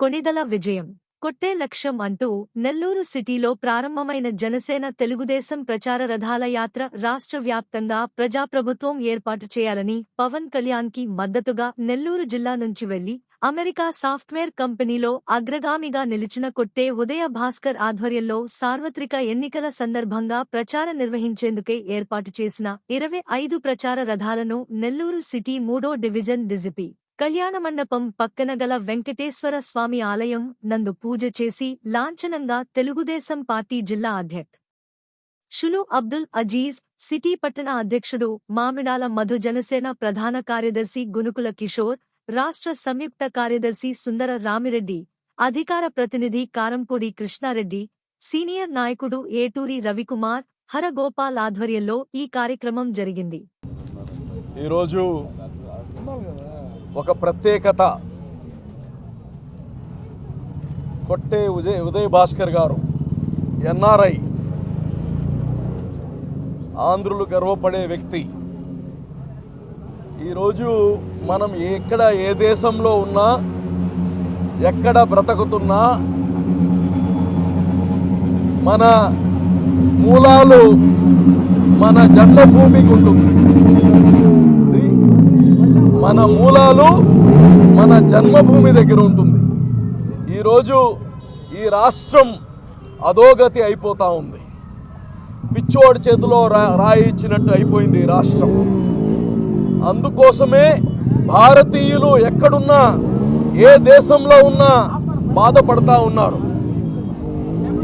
కొణిదల విజయం. కొట్టే లక్ష్యం అంటూ నెల్లూరు సిటీలో ప్రారంభమైన జనసేన తెలుగుదేశం ప్రచార రథాల యాత్ర రాష్ట్ర వ్యాప్తంగా ప్రజాప్రభుత్వం ఏర్పాటు చేయాలని పవన్ కళ్యాణ్కి మద్దతుగా నెల్లూరు జిల్లా నుంచి వెళ్ళి అమెరికా సాఫ్ట్వేర్ కంపెనీలో అగ్రగామిగా నిలిచిన కొట్టే ఉదయ భాస్కర్ ఆధ్వర్యంలో సార్వత్రిక ఎన్నికల సందర్భంగా ప్రచారం నిర్వహించేందుకే ఏర్పాటు చేసిన ఇరవై ఐదు ప్రచార రథాలను నెల్లూరు సిటీ మూడో డివిజన్ డిజిపి కళ్యాణమండపం పక్కన గల వెంకటేశ్వర స్వామి ఆలయం నందు పూజ చేసి లాంఛనంగా తెలుగుదేశం పార్టీ జిల్లా అధ్యక్ష షులు అబ్దుల్ అజీజ్ సిటీ పట్టణ అధ్యక్షుడు మామిడాల మధు జనసేన ప్రధాన కార్యదర్శి గునుకుల కిషోర్ రాష్ట్ర సంయుక్త కార్యదర్శి సుందర రామిరెడ్డి అధికార ప్రతినిధి కారంపూడి కృష్ణారెడ్డి సీనియర్ నాయకుడు ఏటూరి రవికుమార్ హరగోపాల్ ఆధ్వర్యంలో ఈ కార్యక్రమం జరిగింది. ఈరోజు ఒక ప్రత్యేకత. కొట్టే ఉదయ్ ఉదయ్ భాస్కర్ గారు ఎన్ఆర్ఐ ఆంధ్రులు గర్వపడే వ్యక్తి. ఈరోజు మనం ఎక్కడ ఏ దేశంలో ఉన్నా ఎక్కడ బ్రతకుతున్నా మన మూలాలు మన జన్మభూమికి ఉంటుంది మన మూలాలు మన జన్మభూమి దగ్గర ఉంటుంది. ఈరోజు ఈ రాష్ట్రం అధోగతి అయిపోతూ ఉంది. పిచ్చోడి చేతిలో రా రాయి ఇచ్చినట్టు అయిపోయింది ఈ రాష్ట్రం. అందుకోసమే భారతీయులు ఎక్కడున్నా ఏ దేశంలో ఉన్నా బాధపడతా ఉన్నారు.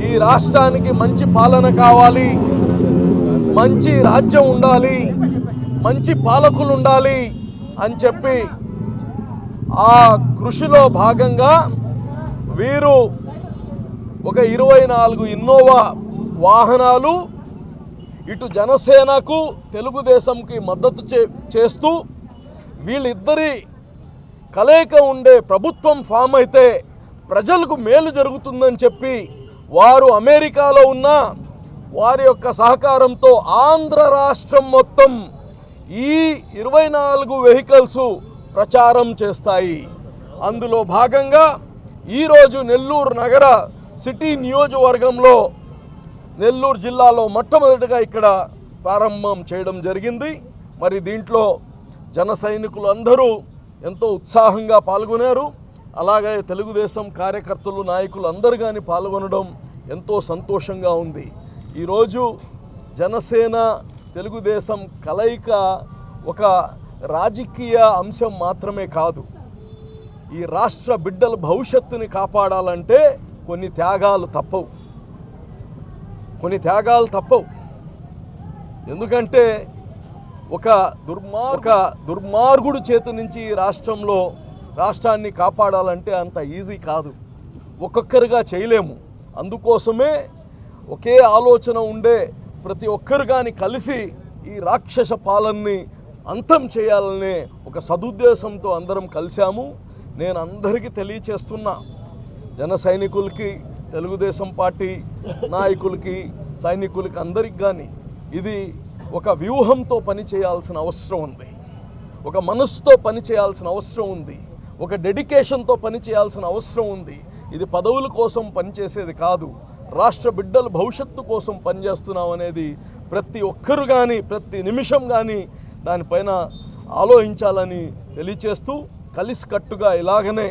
ఈ రాష్ట్రానికి మంచి పాలన కావాలి మంచి రాజ్యం ఉండాలి మంచి పాలకులు ఉండాలి అని చెప్పి ఆ కృషిలో భాగంగా వీరు ఒక ఇరవై నాలుగు ఇన్నోవా వాహనాలు ఇటు జనసేనకు తెలుగుదేశంకి మద్దతు చే చేస్తూ వీళ్ళిద్దరి కలయిక ఉండే ప్రభుత్వం ఫామ్ అయితే ప్రజలకు మేలు జరుగుతుందని చెప్పి వారు అమెరికాలో ఉన్న వారి యొక్క సహకారంతో ఆంధ్ర రాష్ట్రం మొత్తం ఈ ఇరవై నాలుగు వెహికల్స్ ప్రచారం చేస్తాయి. అందులో భాగంగా ఈరోజు నెల్లూరు నగర సిటీ నియోజకవర్గంలో నెల్లూరు జిల్లాలో మొట్టమొదటిగా ఇక్కడ ప్రారంభం చేయడం జరిగింది. మరి దీంట్లో జన సైనికులు అందరూ ఎంతో ఉత్సాహంగా పాల్గొన్నారు. అలాగే తెలుగుదేశం కార్యకర్తలు నాయకులు అందరు కానీ పాల్గొనడం ఎంతో సంతోషంగా ఉంది. ఈరోజు జనసేన తెలుగుదేశం కలయిక ఒక రాజకీయ అంశం మాత్రమే కాదు. ఈ రాష్ట్ర బిడ్డల భవిష్యత్తుని కాపాడాలంటే కొన్ని త్యాగాలు తప్పవు. కొన్ని త్యాగాలు తప్పవు. ఎందుకంటే ఒక దుర్మార్ ఒక దుర్మార్గుడు చేతి నుంచి ఈ రాష్ట్రంలో రాష్ట్రాన్ని కాపాడాలంటే అంత ఈజీ కాదు. ఒక్కొక్కరిగా చేయలేము. అందుకోసమే ఒకే ఆలోచన ఉండే ప్రతి ఒక్కరు కానీ కలిసి ఈ రాక్షస పాలనని అంతం చేయాలనే ఒక సదుద్దేశంతో అందరం కలిశాము. నేను అందరికీ తెలియచేస్తున్నా జన సైనికులకి తెలుగుదేశం పార్టీ నాయకులకి సైనికులకి అందరికి కానీ ఇది ఒక వ్యూహంతో పని చేయాల్సిన అవసరం ఉంది. ఒక మనసుతో పని చేయాల్సిన అవసరం ఉంది. ఒక డెడికేషన్తో పని చేయాల్సిన అవసరం ఉంది. ఇది పదవుల కోసం పనిచేసేది కాదు. రాష్ట్ర బిడ్డల భవిష్యత్తు కోసం పనిచేస్తున్నాం అనేది ప్రతి ఒక్కరు కానీ ప్రతి నిమిషం కానీ దానిపైన ఆలోచించాలని తెలియచేస్తూ కలిసికట్టుగా ఇలాగనే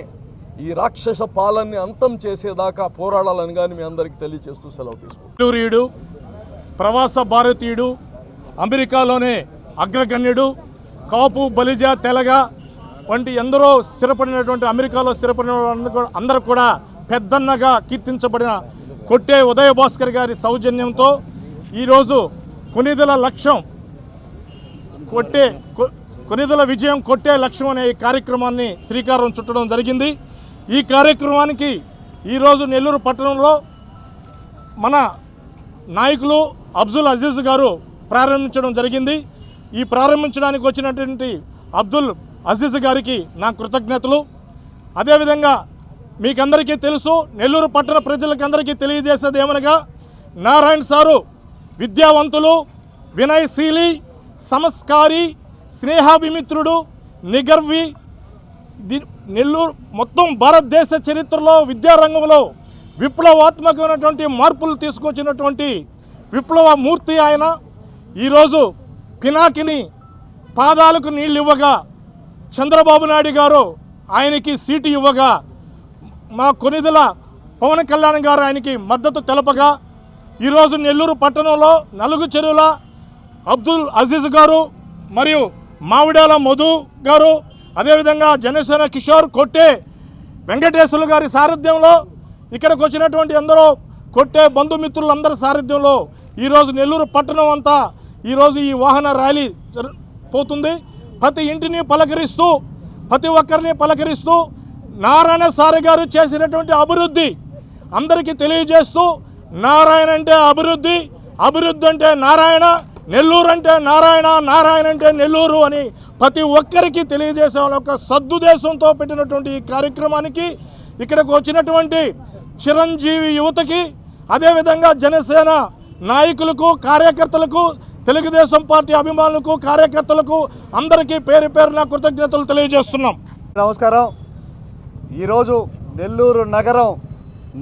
ఈ రాక్షస పాలన్ని అంతం చేసేదాకా పోరాడాలని కానీ మీ అందరికీ తెలియచేస్తూ సెలవు తీసుకుంటాం ప్రవాస భారతీయుడు అమెరికాలోనే అగ్రగణ్యుడు కాపు బలిజ తెలగ వంటి ఎందరో స్థిరపడినటువంటి అమెరికాలో స్థిరపడిన కూడా- అందరూ కూడా పెద్దన్నగా కీర్తించబడిన కొట్టే ఉదయ భాస్కర్ గారి సౌజన్యంతో ఈరోజు కొనిదల లక్ష్యం కొట్టే కొనిదల విజయం కొట్టే లక్ష్యం అనే ఈ కార్యక్రమాన్ని శ్రీకారం చుట్టడం జరిగింది. ఈ కార్యక్రమానికి ఈరోజు నెల్లూరు పట్టణంలో మన నాయకులు అబ్దుల్ అజీజ్ గారు ప్రారంభించడం జరిగింది. ఈ ప్రారంభించడానికి వచ్చినటువంటి అబ్దుల్ అజీజ్ గారికి నా కృతజ్ఞతలు. అదేవిధంగా మీకందరికీ తెలుసు నెల్లూరు పట్టణ ప్రజలకందరికీ తెలియజేసేది ఏమనగా నారాయణ సారు విద్యావంతులు వినయశీలి సంస్కారి స్నేహాభిమిత్రుడు నిగర్వి నెల్లూరు మొత్తం భారతదేశ చరిత్రలో విద్యారంగంలో విప్లవాత్మకమైనటువంటి మార్పులు తీసుకొచ్చినటువంటి విప్లవ మూర్తి ఆయన. ఈరోజు పినాకిని పాదాలకు నీళ్ళు ఇవ్వగా చంద్రబాబు నాయుడు గారు ఆయనకి సీటు ఇవ్వగా మా కొనిదల పవన్ కళ్యాణ్ గారు ఆయనకి మద్దతు తెలపగా ఈరోజు నెల్లూరు పట్టణంలో నలుగు చెరువుల అబ్దుల్ అజీజ్ గారు మరియు మావిడాల మధు గారు అదేవిధంగా జనసేన కిషోర్ కొట్టే వెంకటేశ్వర్లు గారి సారథ్యంలో ఇక్కడికి వచ్చినటువంటి ఎందరో కొట్టే బంధుమిత్రులందరి సారథ్యంలో ఈరోజు నెల్లూరు పట్టణం అంతా ఈరోజు ఈ వాహన ర్యాలీ పోతుంది. ప్రతి ఇంటిని పలకరిస్తూ ప్రతి ఒక్కరిని పలకరిస్తూ నారాయణ సార్ గారు చేసినటువంటి అభివృద్ధి అందరికీ తెలియజేస్తూ నారాయణ అంటే అభివృద్ధి అభివృద్ధి అంటే నారాయణ నెల్లూరు అంటే నారాయణ నారాయణ అంటే నెల్లూరు అని ప్రతి ఒక్కరికి తెలియజేసే వాళ్ళ యొక్క సద్దుదేశంతో పెట్టినటువంటి ఈ కార్యక్రమానికి ఇక్కడికి వచ్చినటువంటి చిరంజీవి యువతకి అదేవిధంగా జనసేన నాయకులకు కార్యకర్తలకు తెలుగుదేశం పార్టీ అభిమానులకు కార్యకర్తలకు అందరికీ పేరు పేరున కృతజ్ఞతలు తెలియజేస్తున్నాం. నమస్కారం. ఈరోజు నెల్లూరు నగరం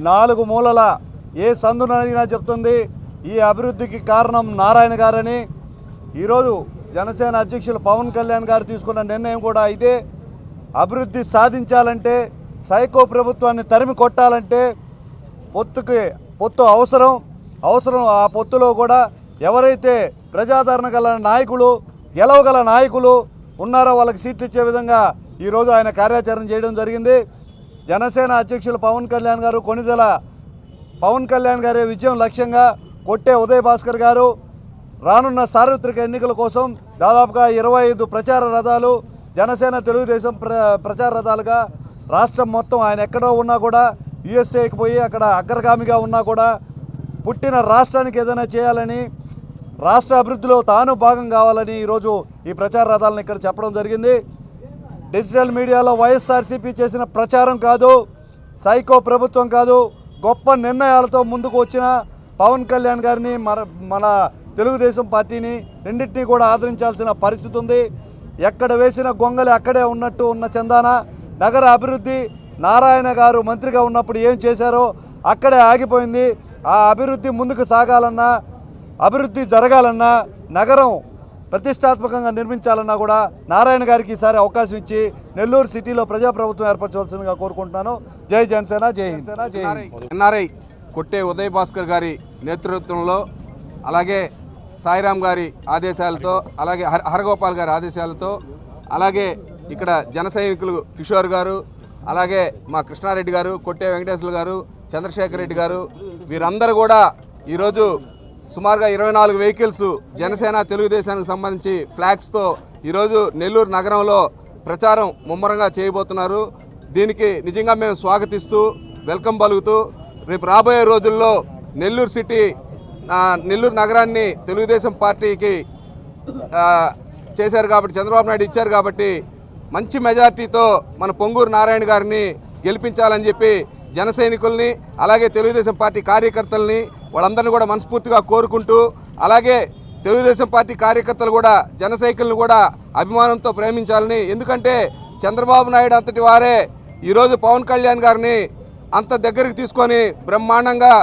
నాలుగు మూలల ఏ సందునైనా చెప్తుంది. ఈ అభివృద్ధికి కారణం నారాయణ గారని. ఈరోజు జనసేన అధ్యక్షులు పవన్ కళ్యాణ్ గారు తీసుకున్న నిర్ణయం కూడా ఇదే. అభివృద్ధి సాధించాలంటే సైకో ప్రభుత్వాన్ని తరిమి కొట్టాలంటే పొత్తుకి పొత్తు అవసరం. అవసరం ఆ పొత్తులో కూడా ఎవరైతే ప్రజాదరణ గల నాయకులు గెలవగల నాయకులు ఉన్నారో వాళ్ళకి సీట్లు ఇచ్చే విధంగా ఈరోజు ఆయన కార్యాచరణ చేయడం జరిగింది. జనసేన అధ్యక్షులు పవన్ కళ్యాణ్ గారు కొనిదెల పవన్ కళ్యాణ్ గారి విజయం లక్ష్యంగా కొట్టే ఉదయ్ భాస్కర్ గారు రానున్న సార్వత్రిక ఎన్నికల కోసం దాదాపుగా ఇరవై ఐదు ప్రచార రథాలు జనసేన తెలుగుదేశం ప్ర ప్రచార రథాలుగా రాష్ట్రం మొత్తం ఆయన ఎక్కడో ఉన్నా కూడా యుఎస్ఏకి పోయి అక్కడ అగ్రగామిగా ఉన్నా కూడా పుట్టిన రాష్ట్రానికి ఏదైనా చేయాలని రాష్ట్ర అభివృద్ధిలో తాను భాగం కావాలని ఈరోజు ఈ ప్రచార రథాలను ఇక్కడ చెప్పడం జరిగింది. డిజిటల్ మీడియాలో వైఎస్ఆర్సీపీ చేసిన ప్రచారం కాదు సైకో ప్రభుత్వం కాదు గొప్ప నిర్ణయాలతో ముందుకు వచ్చిన పవన్ కళ్యాణ్ గారిని మన మన తెలుగుదేశం పార్టీని రెండింటినీ కూడా ఆదరించాల్సిన పరిస్థితి ఉంది. ఎక్కడ వేసిన గొంగలి అక్కడే ఉన్నట్టు ఉన్న చందాన నగర అభివృద్ధి నారాయణ గారు మంత్రిగా ఉన్నప్పుడు ఏం చేశారో అక్కడే ఆగిపోయింది. ఆ అభివృద్ధి ముందుకు సాగాలన్నా అభివృద్ధి జరగాలన్నా నగరం ప్రతిష్టాత్మకంగా నిర్మించాలన్నా కూడా నారాయణ గారికి ఈసారి అవకాశం ఇచ్చి నెల్లూరు సిటీలో ప్రజాప్రభుత్వం ఏర్పరచవలసిందిగా కోరుకుంటున్నాను. జై జనసేన జై హింద్. జై ఎన్ఆర్ఐ కొట్టే ఉదయ్ భాస్కర్ గారి నేతృత్వంలో అలాగే సాయిరామ్ గారి ఆదేశాలతో అలాగే హరగోపాల్ గారి ఆదేశాలతో అలాగే ఇక్కడ జన సైనికులు కిషోర్ గారు అలాగే మా కృష్ణారెడ్డి గారు కొట్టే వెంకటేశ్వర గారు చంద్రశేఖర్ రెడ్డి గారు వీరందరూ కూడా ఈరోజు సుమారుగా ఇరవై నాలుగు వెహికల్స్ జనసేన తెలుగుదేశానికి సంబంధించి ఫ్లాగ్స్తో ఈరోజు నెల్లూరు నగరంలో ప్రచారం ముమ్మరంగా చేయబోతున్నారు. దీనికి నిజంగా మేము స్వాగతిస్తూ వెల్కమ్ పలుకుతూ రేపు రాబోయే రోజుల్లో నెల్లూరు సిటీ నెల్లూరు నగరాన్ని తెలుగుదేశం పార్టీకి చేశారు కాబట్టి చంద్రబాబు నాయుడు ఇచ్చారు కాబట్టి మంచి మెజార్టీతో మన పొంగూరు నారాయణ గారిని గెలిపించాలని చెప్పి జన సైనికుల్ని అలాగే తెలుగుదేశం పార్టీ కార్యకర్తల్ని వాళ్ళందరినీ కూడా మనస్ఫూర్తిగా కోరుకుంటూ అలాగే తెలుగుదేశం పార్టీ కార్యకర్తలు కూడా జన సైకిల్ని కూడా అభిమానంతో ప్రేమించాలని. ఎందుకంటే చంద్రబాబు నాయుడు అంతటి వారే ఈరోజు పవన్ కళ్యాణ్ గారిని అంత దగ్గరికి తీసుకొని బ్రహ్మాండంగా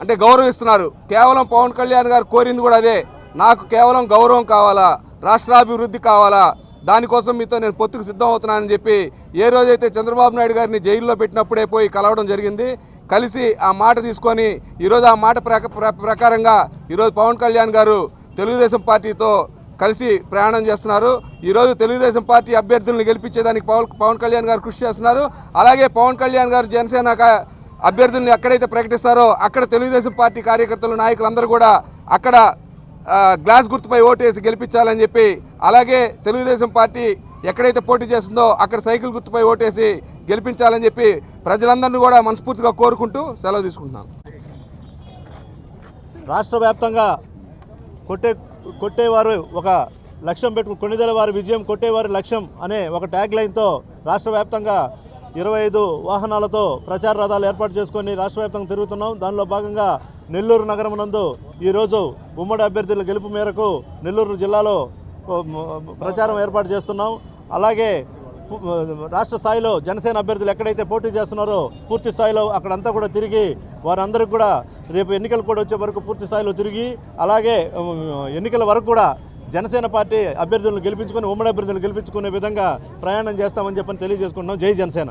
అంటే గౌరవిస్తున్నారు. కేవలం పవన్ కళ్యాణ్ గారు కోరింది కూడా అదే. నాకు కేవలం గౌరవం కావాలా? రాష్ట్రాభివృద్ధి కావాలా? దానికోసం మీతో నేను పొత్తుకు సిద్ధం అవుతున్నానని చెప్పి ఏ రోజైతే చంద్రబాబు నాయుడు గారిని జైల్లో పెట్టినప్పుడే పోయి కలవడం జరిగింది కలిసి ఆ మాట తీసుకొని ఈరోజు ఆ మాట ప్రక ప్ర- ప్రకారంగా ఈరోజు పవన్ కళ్యాణ్ గారు తెలుగుదేశం పార్టీతో కలిసి ప్రయాణం చేస్తున్నారు. ఈరోజు తెలుగుదేశం పార్టీ అభ్యర్థులను గెలిపించేదానికి పవన్ పవన్ కళ్యాణ్ గారు కృషి చేస్తున్నారు. అలాగే పవన్ కళ్యాణ్ గారు జనసేన అభ్యర్థుల్ని ఎక్కడైతే ప్రకటిస్తారో అక్కడ తెలుగుదేశం పార్టీ కార్యకర్తలు నాయకులందరూ కూడా అక్కడ గ్లాస్ గుర్తుపై ఓటేసి గెలిపించాలని చెప్పి అలాగే తెలుగుదేశం పార్టీ ఎక్కడైతే పోటీ చేస్తుందో అక్కడ సైకిల్ గుర్తుపై ఓటేసి గెలిపించాలని చెప్పి ప్రజలందరినీ కూడా మనస్ఫూర్తిగా కోరుకుంటూ సెలవు తీసుకుంటున్నాను రాష్ట్ర వ్యాప్తంగా కొట్టే కొట్టేవారు ఒక లక్ష్యం పెట్టుకుని కొన్నిదల వారి విజయం కొట్టేవారి లక్ష్యం అనే ఒక ట్యాగ్ లైన్తో రాష్ట్ర వ్యాప్తంగా ఇరవై ఐదు వాహనాలతో ప్రచార రథాలు ఏర్పాటు చేసుకొని రాష్ట్ర వ్యాప్తంగా తిరుగుతున్నాం. దానిలో భాగంగా నెల్లూరు నగరం నందు ఈరోజు ఉమ్మడి అభ్యర్థుల గెలుపు మేరకు నెల్లూరు జిల్లాలో ప్రచారం ఏర్పాటు చేస్తున్నాం. అలాగే రాష్ట్ర స్థాయిలో జనసేన అభ్యర్థులు ఎక్కడైతే పోటీ చేస్తున్నారో పూర్తి స్థాయిలో అక్కడంతా కూడా తిరిగి వారందరికి కూడా రేపు ఎన్నికలు కూడా వచ్చే వరకు పూర్తి స్థాయిలో తిరిగి అలాగే ఎన్నికల వరకు కూడా జనసేన పార్టీ అభ్యర్థులను గెలిపించుకొని ఉమ్మడి అభ్యర్థులను గెలిపించుకునే విధంగా ప్రయాణం చేస్తామని చెప్పని తెలియజేసుకుంటున్నాం. జై జనసేన.